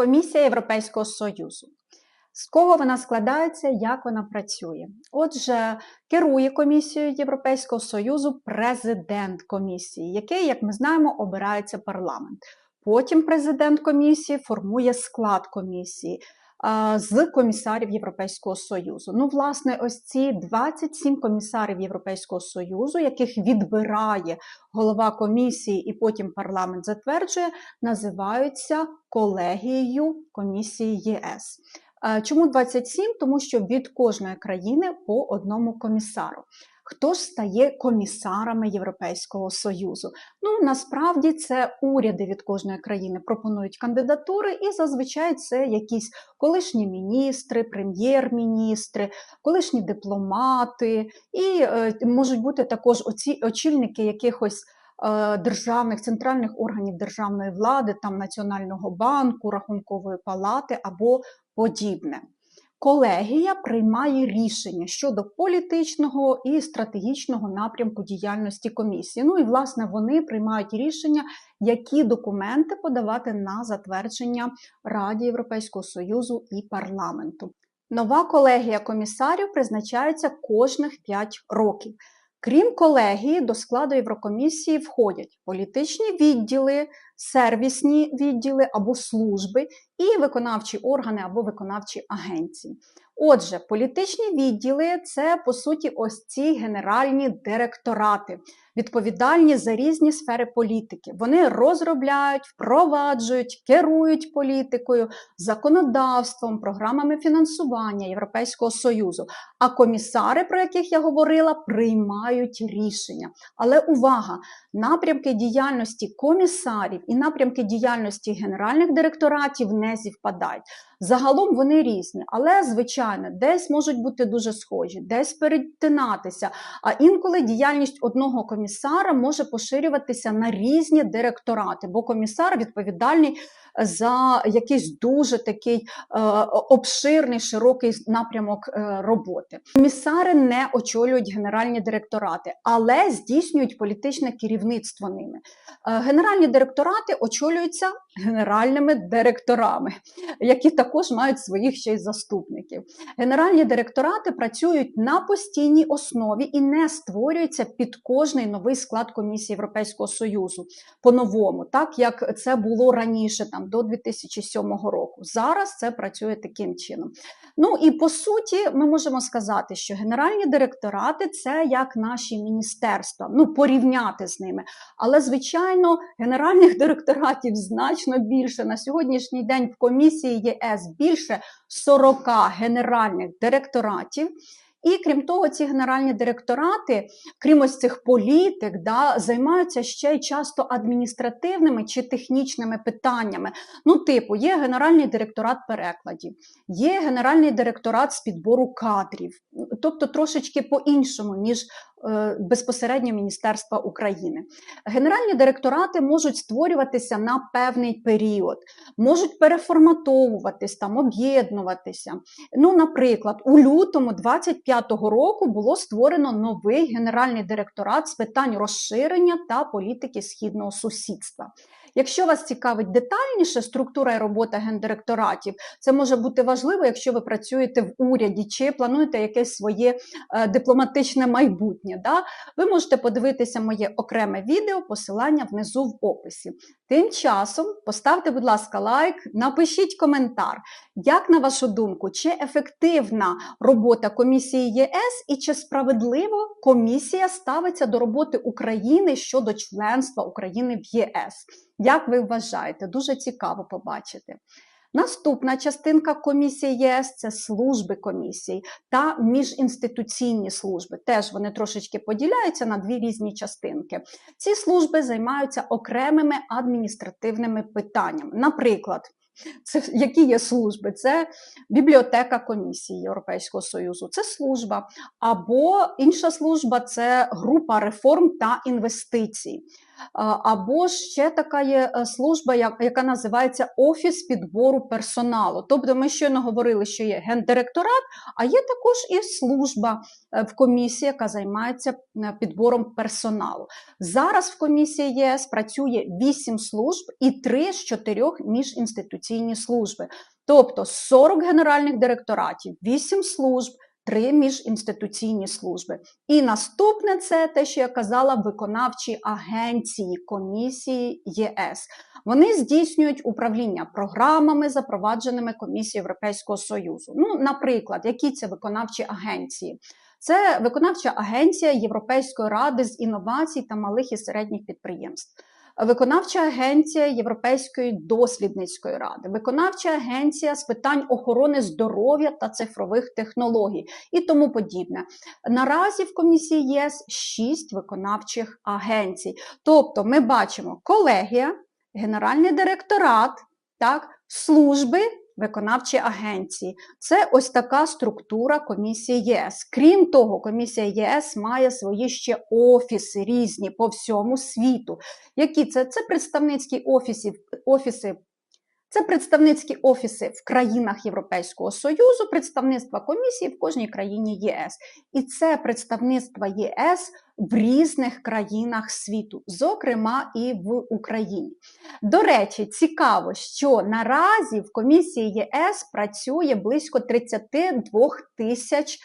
Комісія Європейського Союзу. З кого вона складається, як вона працює? Отже, керує комісією Європейського Союзу президент комісії, який, як ми знаємо, обирається парламент. Потім президент комісії формує склад комісії з комісарів Європейського Союзу. Ну, власне, ось ці 27 комісарів Європейського Союзу, яких відбирає голова комісії і потім парламент затверджує, називаються колегією комісії ЄС. Чому 27? Тому що від кожної країни по одному комісару. Хто ж стає комісарами Європейського Союзу? Ну насправді це уряди від кожної країни пропонують кандидатури, і зазвичай це якісь колишні міністри, прем'єр-міністри, колишні дипломати, і е, можуть бути також оці очільники якихось. Е, державних центральних органів державної влади, там Національного банку, рахункової палати або подібне. Колегія приймає рішення щодо політичного і стратегічного напрямку діяльності комісії. Ну і, власне, вони приймають рішення, які документи подавати на затвердження Раді Європейського Союзу і парламенту. Нова колегія комісарів призначається кожних 5 років. Крім колегії, до складу Єврокомісії входять політичні відділи, сервісні відділи або служби і виконавчі органи або виконавчі агенції. Отже, політичні відділи це по суті ось ці генеральні директорати, відповідальні за різні сфери політики. Вони розробляють, впроваджують, керують політикою, законодавством, програмами фінансування Європейського союзу. А комісари, про яких я говорила, приймають рішення. Але увага! Напрямки діяльності комісарів і напрямки діяльності генеральних директоратів не зівпадають. Загалом вони різні, але, звичайно, десь можуть бути дуже схожі, десь перетинатися. А інколи діяльність одного комісара може поширюватися на різні директорати, бо комісар відповідальний за якийсь дуже такий е, обширний, широкий напрямок е, роботи. Комісари не очолюють генеральні директорати, але здійснюють політичне керівництво ними. Е, генеральні директорати очолюються генеральними директорами, які також мають своїх ще й заступників. Генеральні директорати працюють на постійній основі і не створюються під кожний новий склад комісії Європейського союзу по-новому, так як це було раніше, там до 2007 року. Зараз це працює таким чином. Ну і по суті, ми можемо сказати, що генеральні директорати це як наші міністерства, ну порівняти з ними. Але, звичайно, генеральних директоратів значно більше. На сьогоднішній день в комісії ЄС більше 40 генеральних директоратів. І крім того, ці генеральні директорати, крім ось цих політик, да, займаються ще й часто адміністративними чи технічними питаннями. Ну, типу, є генеральний директорат перекладів, є генеральний директорат з підбору кадрів, тобто трошечки по-іншому, ніж безпосередньо Міністерства України. Генеральні директорати можуть створюватися на певний період, можуть переформатовуватись, там, об'єднуватися. Ну, Наприклад, у лютому 25-го року було створено новий генеральний директорат з питань розширення та політики східного сусідства. Якщо вас цікавить детальніше структура і робота гендиректоратів, це може бути важливо, якщо ви працюєте в уряді чи плануєте якесь своє е, дипломатичне майбутнє. Да? Ви можете подивитися моє окреме відео, посилання внизу в описі. Тим часом поставте, будь ласка, лайк, напишіть коментар, як на вашу думку, чи ефективна робота комісії ЄС і чи справедливо комісія ставиться до роботи України щодо членства України в ЄС. Як ви вважаєте? Дуже цікаво побачити. Наступна частинка комісії ЄС це служби комісії та міжінституційні служби. Теж вони трошечки поділяються на дві різні частинки. Ці служби займаються окремими адміністративними питаннями. Наприклад, це які є служби? Це бібліотека комісії Європейського Союзу, це служба, або інша служба це група реформ та інвестицій. Або ж ще така є е, служба, яка називається Офіс підбору персоналу. Тобто ми щойно говорили, що є гендиректорат, а є також і служба е, в комісії, яка займається е, підбором персоналу. Зараз в комісії ЄС працює 8 служб і 3 з 4 міжінституційні служби. Тобто 40 генеральних директоратів, 8 служб три міжінституційні служби. І наступне це те, що я казала, виконавчі агенції комісії ЄС. Вони здійснюють управління програмами, запровадженими комісією Європейського Союзу. Ну, наприклад, які це виконавчі агенції? Це виконавча агенція Європейської ради з інновацій та малих і середніх підприємств виконавча агенція Європейської дослідницької ради, виконавча агенція з питань охорони здоров'я та цифрових технологій і тому подібне. Наразі в комісії ЄС шість виконавчих агенцій. Тобто ми бачимо колегія, генеральний директорат, так, служби виконавчі агенції. Це ось така структура комісії ЄС. Крім того, комісія ЄС має свої ще офіси різні по всьому світу. Які це? Це представницькі офіси, офіси. Це представницькі офіси в країнах Європейського Союзу, представництва комісії в кожній країні ЄС. І це представництва ЄС в різних країнах світу, зокрема і в Україні. До речі, цікаво, що наразі в комісії ЄС працює близько 32 тисяч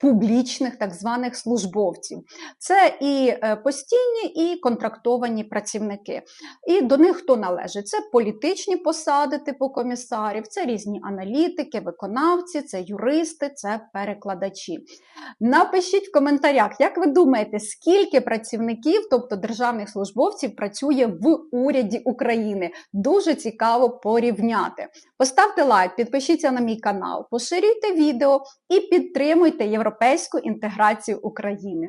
публічних так званих службовців. Це і е, постійні, і контрактовані працівники. І до них хто належить? Це політичні посади типу комісарів, це різні аналітики, виконавці, це юристи, це перекладачі. Напишіть в коментарях, як ви думаєте, скільки працівників, тобто державних службовців, працює в уряді України? Дуже цікаво порівняти. Поставте лайк, підпишіться на мій канал, поширюйте відео і підтримуйте європейську європейську інтеграцію України.